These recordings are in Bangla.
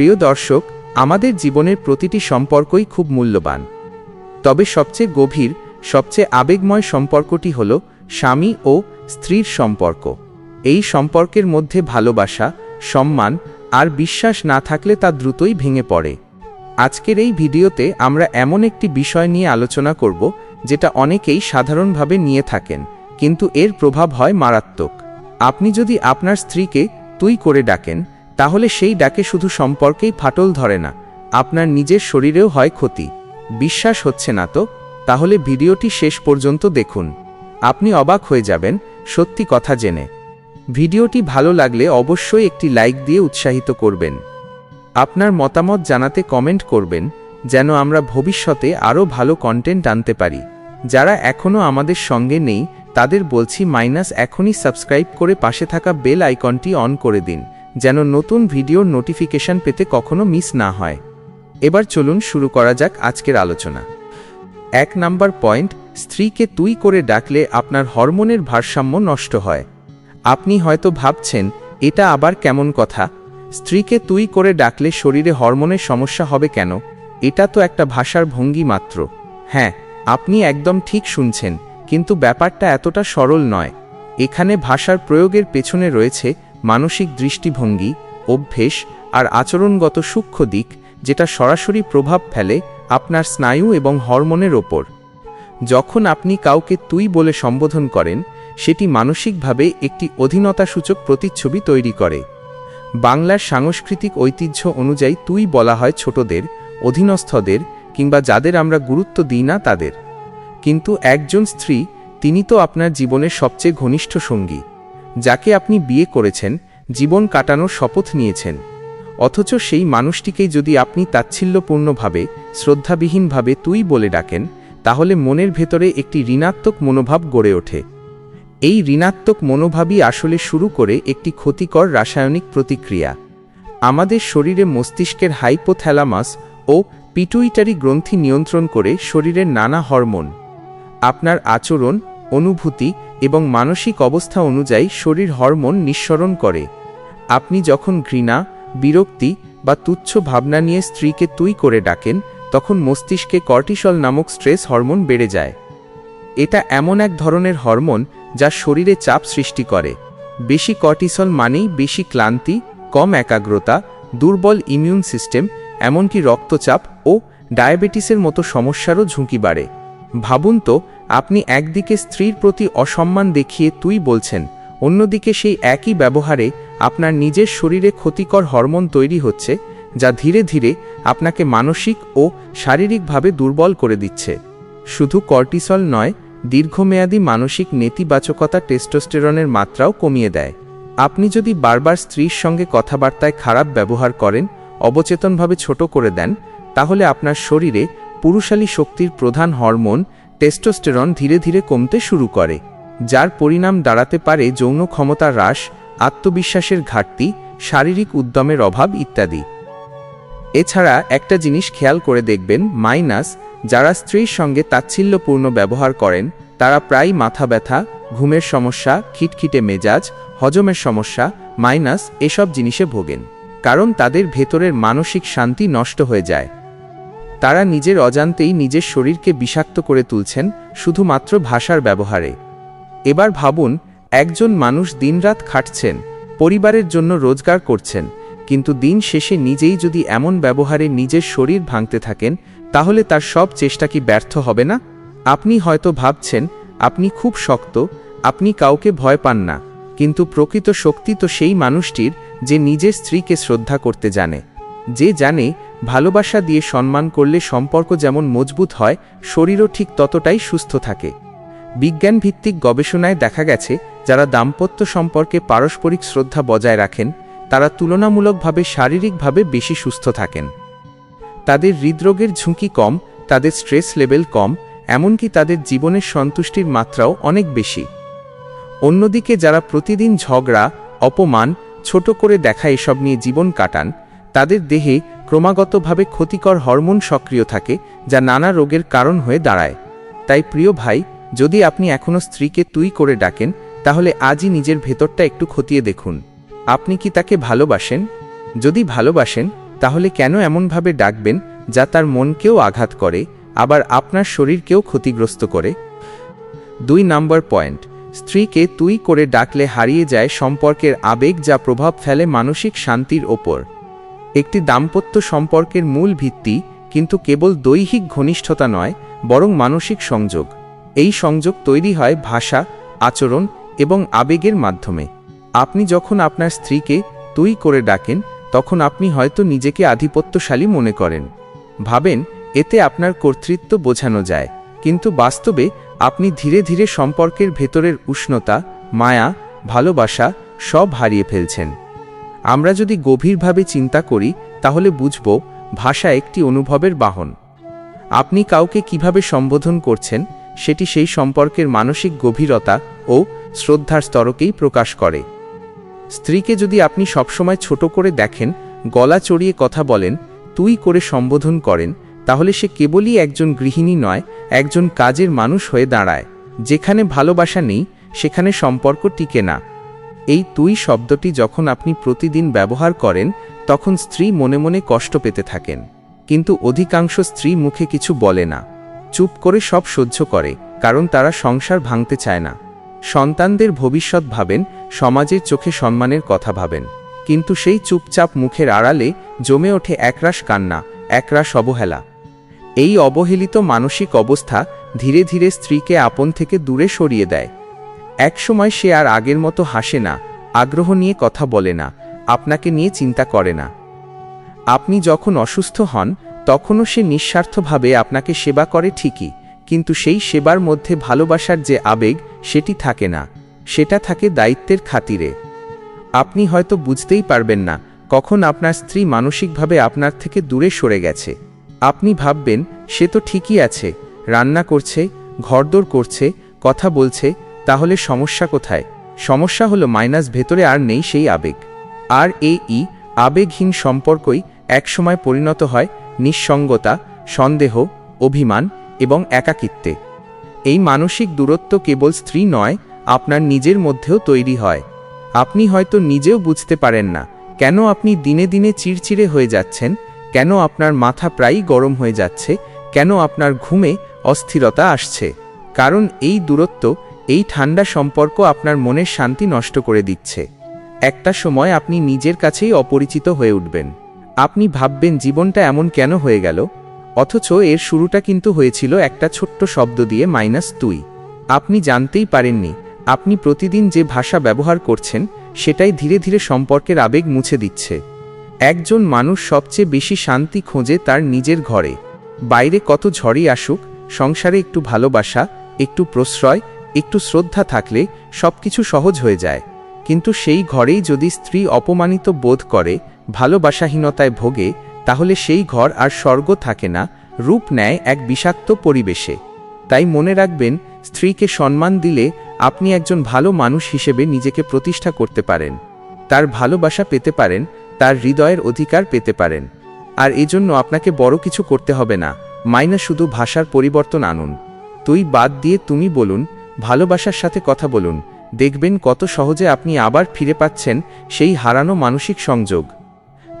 প্রিয় দর্শক, আমাদের জীবনের প্রতিটি সম্পর্কই খুব মূল্যবান। তবে সবচেয়ে গভীর, সবচেয়ে আবেগময় সম্পর্কটি হল স্বামী ও স্ত্রীর সম্পর্ক। এই সম্পর্কের মধ্যে ভালোবাসা, সম্মান আর বিশ্বাস না থাকলে তা দ্রুতই ভেঙে পড়ে। আজকের এই ভিডিওতে আমরা এমন একটি বিষয় নিয়ে আলোচনা করব, যেটা অনেকেই সাধারণভাবে নিয়ে থাকেন, কিন্তু এর প্রভাব হয় মারাত্মক। আপনি যদি আপনার স্ত্রীকে তুই করে ডাকেন তাহলে সেই ডাকে শুধু সম্পর্কেই ফাটল ধরে না, আপনার নিজের শরীরেও হয় ক্ষতি। বিশ্বাস হচ্ছে না তো? তাহলে ভিডিওটি শেষ পর্যন্ত দেখুন। আপনি অবাক হয়ে যাবেন, সত্যি কথা জেনে। ভিডিওটি ভালো লাগলে অবশ্যই একটি লাইক দিয়ে উৎসাহিত করবেন। আপনার মতামত জানাতে কমেন্ট করবেন, যেন আমরা ভবিষ্যতে আরও ভালো কন্টেন্ট আনতে পারি। যারা এখনও আমাদের সঙ্গে নেই, তাদের বলছি মাইনাস এখনই সাবস্ক্রাইব করে পাশে থাকা বেল আইকনটি অন করে দিন। যেন নতুন ভিডিওর নোটিফিকেশন পেতে কখনো মিস না হয়। এবার চলুন শুরু করা যাক আজকের আলোচনা। এক নাম্বার পয়েন্ট, স্ত্রীকে তুই করে ডাকলে আপনার হরমোনের ভারসাম্য নষ্ট হয়। আপনি হয়তো ভাবছেন, এটা আবার কেমন কথা? স্ত্রীকে তুই করে ডাকলে শরীরে হরমোনের সমস্যা হবে কেন? এটা তো একটা ভাষার ভঙ্গি মাত্র। হ্যাঁ আপনি একদম ঠিক শুনছেন, কিন্তু ব্যাপারটা এতটা সরল নয়। এখানে ভাষার প্রয়োগের পেছনে রয়েছে মানসিক দৃষ্টিভঙ্গি, অভ্যেস আর আচরণগত সূক্ষ্ম দিক যেটা সরাসরি প্রভাব ফেলে আপনার স্নায়ু এবং হরমোনের ওপর। যখন আপনি কাউকে তুই বলে সম্বোধন করেন, সেটি মানসিকভাবে একটি অধীনতাসূচক প্রতিচ্ছবি তৈরি করে। বাংলার সাংস্কৃতিক ঐতিহ্য অনুযায়ী তুই বলা হয় ছোটদের, অধীনস্থদের কিংবা যাদের আমরা গুরুত্ব দিই না তাদের। কিন্তু একজন স্ত্রী, তিনি তো আপনার জীবনের সবচেয়ে ঘনিষ্ঠ সঙ্গী। যাকে আপনি বিয়ে করেছেন, জীবন কাটানোর শপথ নিয়েছেন। অথচ সেই মানুষটিকেই যদি আপনি তাচ্ছিল্যপূর্ণভাবে, শ্রদ্ধাবিহীনভাবে তুই বলে ডাকেন, তাহলে মনের ভেতরে একটি ঋণাত্মক মনোভাব গড়ে ওঠে। এই ঋণাত্মক মনোভাবই আসলে শুরু করে একটি ক্ষতিকর রাসায়নিক প্রতিক্রিয়া। আমাদের শরীরে মস্তিষ্কের হাইপোথ্যালামাস ও পিটুইটারি গ্রন্থি নিয়ন্ত্রণ করে শরীরের নানা হরমোন, আপনার আচরণ, অনুভূতি এবং মানসিক অবস্থা অনুযায়ী শরীর হরমোন নিঃসরণ করে। আপনি যখন ঘৃণা, বিরক্তি বা তুচ্ছ ভাবনা নিয়ে স্ত্রীকে তুই করে ডাকেন, তখন মস্তিষ্কে কর্টিসল নামক স্ট্রেস হরমোন বেড়ে যায়। এটা এমন এক ধরনের হরমোন যা শরীরে চাপ সৃষ্টি করে। বেশি কর্টিসল মানেই বেশি ক্লান্তি, কম একাগ্রতা, দুর্বল ইমিউন সিস্টেম, এমনকি রক্তচাপ ও ডায়াবেটিসের মতো সমস্যারও ঝুঁকি বাড়ে। ভাবুন তো আপনি একদিকে স্ত্রীর প্রতি অসম্মান দেখিয়ে তুই বলছেন, অন্যদিকে সেই একই ব্যবহারে আপনার নিজের শরীরে ক্ষতিকর হরমোন তৈরি হচ্ছে, যা ধীরে ধীরে আপনাকে মানসিক ও শারীরিকভাবে দুর্বল করে দিচ্ছে। শুধু কর্টিসল নয়, দীর্ঘমেয়াদী মানসিক নেতিবাচকতা টেস্টোস্টেরনের মাত্রাও কমিয়ে দেয়। আপনি যদি বারবার স্ত্রীর সঙ্গে কথাবার্তায় খারাপ ব্যবহার করেন, অবচেতনভাবে ছোট করে দেন, তাহলে আপনার শরীরে পুরুষালী শক্তির প্রধান হরমোন টেস্টোস্টেরন ধীরে ধীরে কমতে শুরু করে, যার পরিণাম দাঁড়াতে পারে যৌন ক্ষমতা হ্রাস, আত্মবিশ্বাসের ঘাটতি, শারীরিক উদ্যমের অভাব ইত্যাদি। এছাড়া একটা জিনিস খেয়াল করে দেখবেন, মাইনাস, যারা স্ত্রীর সঙ্গে তাচ্ছিল্যপূর্ণ ব্যবহার করেন, তারা প্রায় মাথা ব্যথা, ঘুমের সমস্যা, খিটখিটে মেজাজ, হজমের সমস্যা, মাইনাস এসব জিনিসে ভোগেন, কারণ তাদের ভেতরের মানসিক শান্তি নষ্ট হয়ে যায়। তারা নিজের অজান্তেই নিজের শরীরকে বিষাক্ত করে তুলছেন, শুধুমাত্র ভাষার ব্যবহারে। এবার ভাবুন, একজন মানুষ দিনরাত খাটছেন, পরিবারের জন্য রোজগার করছেন, কিন্তু দিন শেষে নিজেই যদি এমন ব্যবহারে নিজের শরীর ভাঙতে থাকেন, তাহলে তার সব চেষ্টা কি ব্যর্থ হবে না? আপনি হয়তো ভাবছেন, আপনি খুব শক্ত, আপনি কাউকে ভয় পান না, কিন্তু প্রকৃত শক্তি তো সেই মানুষটির যে নিজের স্ত্রীকে শ্রদ্ধা করতে জানে। যে জানে ভালোবাসা দিয়ে সম্মান করলে সম্পর্ক যেমন মজবুত হয়, শরীরও ঠিক ততটাই সুস্থ থাকে। বিজ্ঞানভিত্তিক গবেষণায় দেখা গেছে, যারা দাম্পত্য সম্পর্কে পারস্পরিক শ্রদ্ধা বজায় রাখেন, তারা তুলনামূলকভাবে শারীরিকভাবে বেশি সুস্থ থাকেন। তাদের হৃদরোগের ঝুঁকি কম, তাদের স্ট্রেস লেভেল কম, এমনকি তাদের জীবনের সন্তুষ্টির মাত্রাও অনেক বেশি। অন্যদিকে যারা প্রতিদিন ঝগড়া, অপমান, ছোট করে দেখা এসব নিয়ে জীবন কাটান, তাদের দেহে ক্রমাগতভাবে ক্ষতিকর হরমোন সক্রিয় থাকে, যা নানা রোগের কারণ হয়ে দাঁড়ায়। তাই প্রিয় ভাই, যদি আপনি এখনও স্ত্রীকে তুই করে ডাকেন, তাহলে আজই নিজের ভেতরটা একটু খতিয়ে দেখুন। আপনি কি তাকে ভালোবাসেন? যদি ভালোবাসেন, তাহলে কেন এমনভাবে ডাকবেন, যা তার মনকেও আঘাত করে, আবার আপনার শরীরকেও ক্ষতিগ্রস্ত করে? দুই নাম্বার পয়েন্ট, স্ত্রীকে তুই করে ডাকলে হারিয়ে যায় সম্পর্কের আবেগ যা প্রভাব ফেলে মানসিক শান্তির ওপর। একটি দাম্পত্য সম্পর্কের মূল ভিত্তি কিন্তু কেবল দৈহিক ঘনিষ্ঠতা নয়, বরং মানসিক সংযোগ। এই সংযোগ তৈরি হয় ভাষা, আচরণ এবং আবেগের মাধ্যমে। আপনি যখন আপনার স্ত্রীকে তুই করে ডাকেন, তখন আপনি হয়তো নিজেকে আধিপত্যশালী মনে করেন। ভাবেন, এতে আপনার কর্তৃত্ব বোঝানো যায়। কিন্তু বাস্তবে আপনি ধীরে ধীরে সম্পর্কের ভেতরের উষ্ণতা, মায়া, ভালোবাসা সব হারিয়ে ফেলছেন। আমরা যদি গভীরভাবে চিন্তা করি, তাহলে বুঝব ভাষা একটি অনুভবের বাহন। আপনি কাউকে কীভাবে সম্বোধন করছেন, সেটি সেই সম্পর্কের মানসিক গভীরতা ও শ্রদ্ধার স্তরকেই প্রকাশ করে। স্ত্রীকে যদি আপনি সবসময় ছোট করে দেখেন, গলা চড়িয়ে কথা বলেন, তুই করে সম্বোধন করেন, তাহলে সে কেবলই একজন গৃহিণী নয়, একজন কাজের মানুষ হয়ে দাঁড়ায়। যেখানে ভালোবাসা নেই, সেখানে সম্পর্ক টিকে না। এই তুই শব্দটি যখন আপনি প্রতিদিন ব্যবহার করেন, তখন স্ত্রী মনে মনে কষ্ট পেতে থাকেন। কিন্তু অধিকাংশ স্ত্রী মুখে কিছু বলে না। চুপ করে সব সহ্য করে, কারণ তারা সংসার ভাঙতে চায় না। সন্তানদের ভবিষ্যৎ ভাবেন, সমাজের চোখে সম্মানের কথা ভাবেন। কিন্তু সেই চুপচাপ মুখের আড়ালে জমে ওঠে একরাশ কান্না, একরাশ অবহেলা। এই অবহেলিত মানসিক অবস্থা ধীরে ধীরে স্ত্রীকে আপন থেকে দূরে সরিয়ে দেয়। একসময় সে আর আগের মতো হাসে না, আগ্রহ নিয়ে কথা বলে না, আপনাকে নিয়ে চিন্তা করে না। আপনি যখন অসুস্থ হন, তখনও সে নিঃস্বার্থভাবে আপনাকে সেবা করে ঠিকই, কিন্তু সেই সেবার মধ্যে ভালোবাসার যে আবেগ, সেটি থাকে না, সেটা থাকে দায়িত্বের খাতিরে। আপনি হয়তো বুঝতেই পারবেন না, কখন আপনার স্ত্রী মানসিকভাবে আপনার থেকে দূরে সরে গেছে। আপনি ভাববেন, সে তো ঠিকই আছে, রান্না করছে, ঘরদোর করছে, কথা বলছে তাহলে সমস্যা কোথায়? সমস্যা হলো মাইনাস ভেতরে আর নেই সেই আবেগ। আর এই ই, আবেগহীন সম্পর্কই একসময় পরিণত হয় নিঃসঙ্গতা, সন্দেহ, অভিমান এবং একাকিত্বে। এই মানসিক দূরত্ব কেবল স্ত্রী নয়, আপনার নিজের মধ্যেও তৈরি হয়। আপনি হয়তো নিজেও বুঝতে পারেন না, কেন আপনি দিনে দিনে চিড়চিড়ে হয়ে যাচ্ছেন, কেন আপনার মাথা প্রায়ই গরম হয়ে যাচ্ছে, কেন আপনার ঘুমে অস্থিরতা আসছে। কারণ এই দূরত্ব এই ঠান্ডা সম্পর্ক আপনার মনের শান্তি নষ্ট করে দিচ্ছে। একটা সময় আপনি নিজের কাছেই অপরিচিত হয়ে উঠবেন। আপনি ভাববেন জীবনটা এমন কেন হয়ে গেল? অথচ এর শুরুটা কিন্তু হয়েছিল একটা ছোট্ট শব্দ দিয়ে মাইনাস তুই আপনি জানতেই পারেননি, আপনি প্রতিদিন যে ভাষা ব্যবহার করছেন, সেটাই ধীরে ধীরে সম্পর্কের আবেগ মুছে দিচ্ছে। একজন মানুষ সবচেয়ে বেশি শান্তি খোঁজে তার নিজের ঘরে। বাইরে কত ঝড়ই আসুক, সংসারে একটু ভালোবাসা, একটু প্রশ্রয় একটু শ্রদ্ধা থাকলে সবকিছু সহজ হয়ে যায়। কিন্তু সেই ঘরেই যদি স্ত্রী অপমানিত বোধ করে, ভালোবাসাহীনতায় ভোগে, তাহলে সেই ঘর আর স্বর্গ থাকে না, রূপ নেয় এক বিষাক্ত পরিবেশে। তাই মনে রাখবেন, স্ত্রীকে সম্মান দিলে আপনি একজন ভালো মানুষ হিসেবে নিজেকে প্রতিষ্ঠা করতে পারেন। তার ভালোবাসা পেতে পারেন, তার হৃদয়ের অধিকার পেতে পারেন। আর এজন্য আপনাকে বড় কিছু করতে হবে না, মাইনা শুধু ভাষার পরিবর্তন আনুন। তুই বাদ দিয়ে তুমি বলুন ভালোবাসার সাথে কথা বলুন, দেখবেন কত সহজে আপনি আবার ফিরে পাচ্ছেন সেই হারানো মানসিক সংযোগ।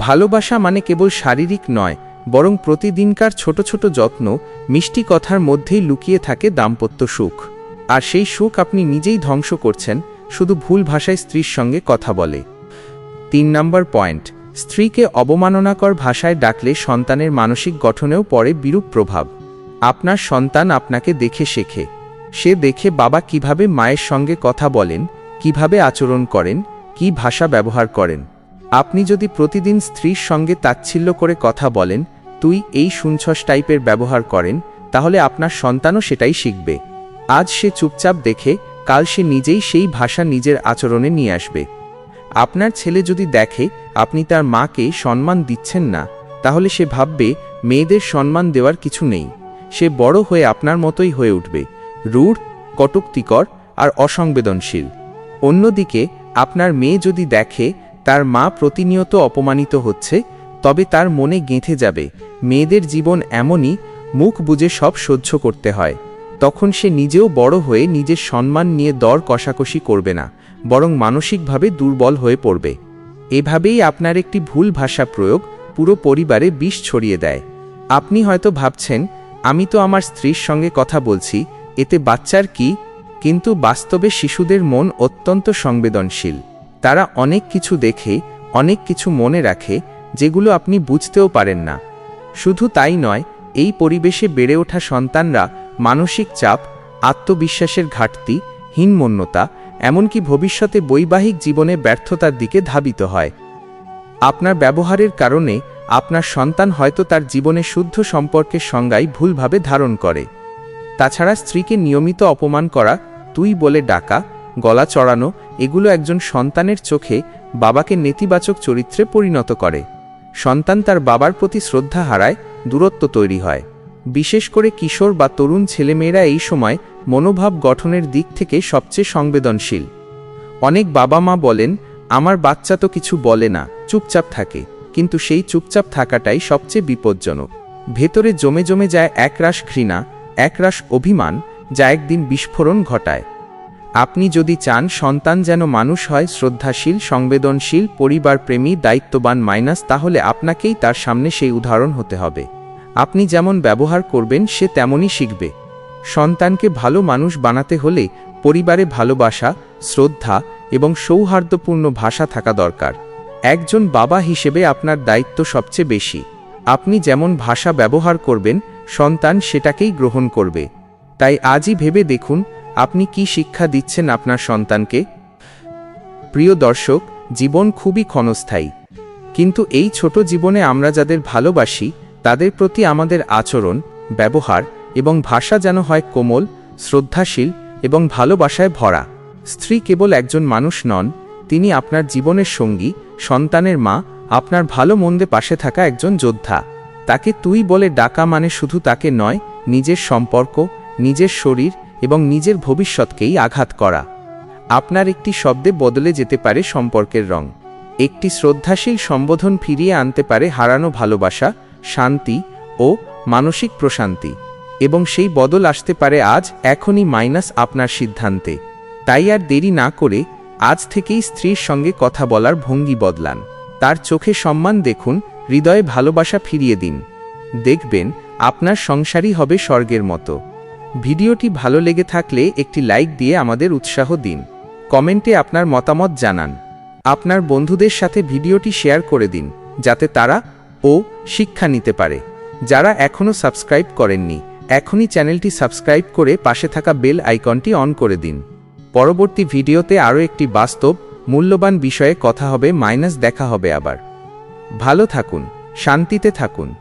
ভালোবাসা মানে কেবল শারীরিক নয়, বরং প্রতিদিনকার ছোট ছোট যত্ন, মিষ্টি কথার মধ্যেই লুকিয়ে থাকে দাম্পত্য সুখ। আর সেই সুখ আপনি নিজেই ধ্বংস করছেন, শুধু ভুল ভাষায় স্ত্রীর সঙ্গে কথা বলে। তিন নম্বর পয়েন্ট, স্ত্রীকে অবমাননাকর ভাষায় ডাকলে সন্তানের মানসিক গঠনেও পড়ে বিরূপ প্রভাব। আপনার সন্তান আপনাকে দেখে শেখে। সে দেখে বাবা কীভাবে মায়ের সঙ্গে কথা বলেন, কীভাবে আচরণ করেন, কি ভাষা ব্যবহার করেন। আপনি যদি প্রতিদিন স্ত্রীর সঙ্গে তাচ্ছিল্য করে কথা বলেন, তুই এই শুনছস টাইপের ব্যবহার করেন, তাহলে আপনার সন্তানও সেটাই শিখবে। আজ সে চুপচাপ দেখে, কাল সে নিজেই সেই ভাষা নিজের আচরণে নিয়ে আসবে। আপনার ছেলে যদি দেখে, আপনি তার মাকে সম্মান দিচ্ছেন না, তাহলে সে ভাববে, মেয়েদের সম্মান দেওয়ার কিছু নেই। সে বড় হয়ে আপনার মতোই হয়ে উঠবে। রূঢ়, কটুক্তিকর আর অসংবেদনশীল। অন্যদিকে, আপনার মেয়ে যদি দেখে তার মা প্রতিনিয়ত অপমানিত হচ্ছে, তবে তার মনে গেঁথে যাবে, মেয়েদের জীবন এমনই, মুখ বুঝে সব সহ্য করতে হয়। তখন সে নিজেও বড় হয়ে নিজের সম্মান নিয়ে দর কষাকষি করবে না, বরং মানসিকভাবে দুর্বল হয়ে পড়বে। এভাবেই আপনার একটি ভুল ভাষা প্রয়োগ পুরো পরিবারে বিষ ছড়িয়ে দেয়। আপনি হয়তো ভাবছেন, আমি তো আমার স্ত্রীর সঙ্গে কথা বলছি এতে বাচ্চার কি, কিন্তু বাস্তবে শিশুদের মন অত্যন্ত সংবেদনশীল। তারা অনেক কিছু দেখে, অনেক কিছু মনে রাখে, যেগুলো আপনি বুঝতেও পারেন না। শুধু তাই নয়, এই পরিবেশে বেড়ে ওঠা সন্তানরা মানসিক চাপ, আত্মবিশ্বাসের ঘাটতি, হীনমন্যতা, এমনকি ভবিষ্যতে বৈবাহিক জীবনে ব্যর্থতার দিকে ধাবিত হয়। আপনার ব্যবহারের কারণে আপনার সন্তান হয়তো তার জীবনে শুদ্ধ সম্পর্কের সংজ্ঞাই ভুলভাবে ধারণ করে। তাছাড়া স্ত্রীকে নিয়মিত অপমান করা, তুই বলে ডাকা, গলা চড়ানো, এগুলো একজন সন্তানের চোখে বাবাকে নেতিবাচক চরিত্রে পরিণত করে। সন্তান তার বাবার প্রতি শ্রদ্ধা হারায়, দূরত্ব তৈরি হয়। বিশেষ করে কিশোর বা তরুণ ছেলেমেয়েরা এই সময় মনোভাব গঠনের দিক থেকে সবচেয়ে সংবেদনশীল। অনেক বাবা মা বলেন, আমার বাচ্চা তো কিছু বলে না, চুপচাপ থাকে। কিন্তু সেই চুপচাপ থাকাটাই সবচেয়ে বিপজ্জনক। ভেতরে জমে জমে যায় একরাশ ঘৃণা একরাশ অভিমান যা একদিন বিস্ফোরণ ঘটায়। আপনি যদি চান সন্তান যেন মানুষ হয়, শ্রদ্ধাশীল, সংবেদনশীল, পরিবারপ্রেমী, দায়িত্ববান, মাইনাস, তাহলে আপনাকেই তার সামনে সেই উদাহরণ হতে হবে। আপনি যেমন ব্যবহার করবেন, সে তেমনই শিখবে। সন্তানকে ভালো মানুষ বানাতে হলে পরিবারে ভালোবাসা, শ্রদ্ধা এবং সৌহার্দ্যপূর্ণ ভাষা থাকা দরকার। একজন বাবা হিসেবে আপনার দায়িত্ব সবচেয়ে বেশি। আপনি যেমন ভাষা ব্যবহার করবেন সন্তান সেটাকেই গ্রহণ করবে। তাই আজই ভেবে দেখুন, আপনি কি শিক্ষা দিচ্ছেন আপনার সন্তানকে। প্রিয় দর্শক, জীবন খুবই ক্ষণস্থায়ী। কিন্তু এই ছোট জীবনে আমরা যাদের ভালোবাসি, তাদের প্রতি আমাদের আচরণ, ব্যবহার এবং ভাষা যেন হয় কোমল, শ্রদ্ধাশীল এবং ভালোবাসায় ভরা। স্ত্রী কেবল একজন মানুষ নন, তিনি আপনার জীবনের সঙ্গী, সন্তানের মা, আপনার ভালো মন্দে পাশে থাকা একজন যোদ্ধা। তাকে তুই বলে ডাকা মানে শুধু তাকে নয়, নিজের সম্পর্ক, নিজের শরীর এবং নিজের ভবিষ্যৎকেই আঘাত করা। আপনার একটি শব্দে বদলে যেতে পারে সম্পর্কের রং। একটি শ্রদ্ধাশীল সম্বোধন ফিরিয়ে আনতে পারে হারানো ভালোবাসা, শান্তি ও মানসিক প্রশান্তি। এবং সেই বদল আসতে পারে আজ, এখনই মাইনাস আপনার সিদ্ধান্তে। তাই আর দেরি না করে আজ থেকেই স্ত্রীর সঙ্গে কথা বলার ভঙ্গি বদলান। তার চোখে সম্মান দেখুন হৃদয়ে ভালোবাসা ফিরিয়ে দিন। দেখবেন, আপনার সংসারই হবে স্বর্গের মতো। ভিডিওটি ভালো লেগে থাকলে একটি লাইক দিয়ে আমাদের উৎসাহ দিন। কমেন্টে আপনার মতামত জানান। আপনার বন্ধুদের সাথে ভিডিওটি শেয়ার করে দিন, যাতে তারা ও শিক্ষা নিতে পারে। যারা এখনও সাবস্ক্রাইব করেননি, এখনই চ্যানেলটি সাবস্ক্রাইব করে পাশে থাকা বেল আইকনটি অন করে দিন। পরবর্তী ভিডিওতে আরও একটি বাস্তব, মূল্যবান বিষয়ে কথা হবে, মাইনাস দেখা হবে আবার। ভালো থাকুন শান্তিতে থাকুন।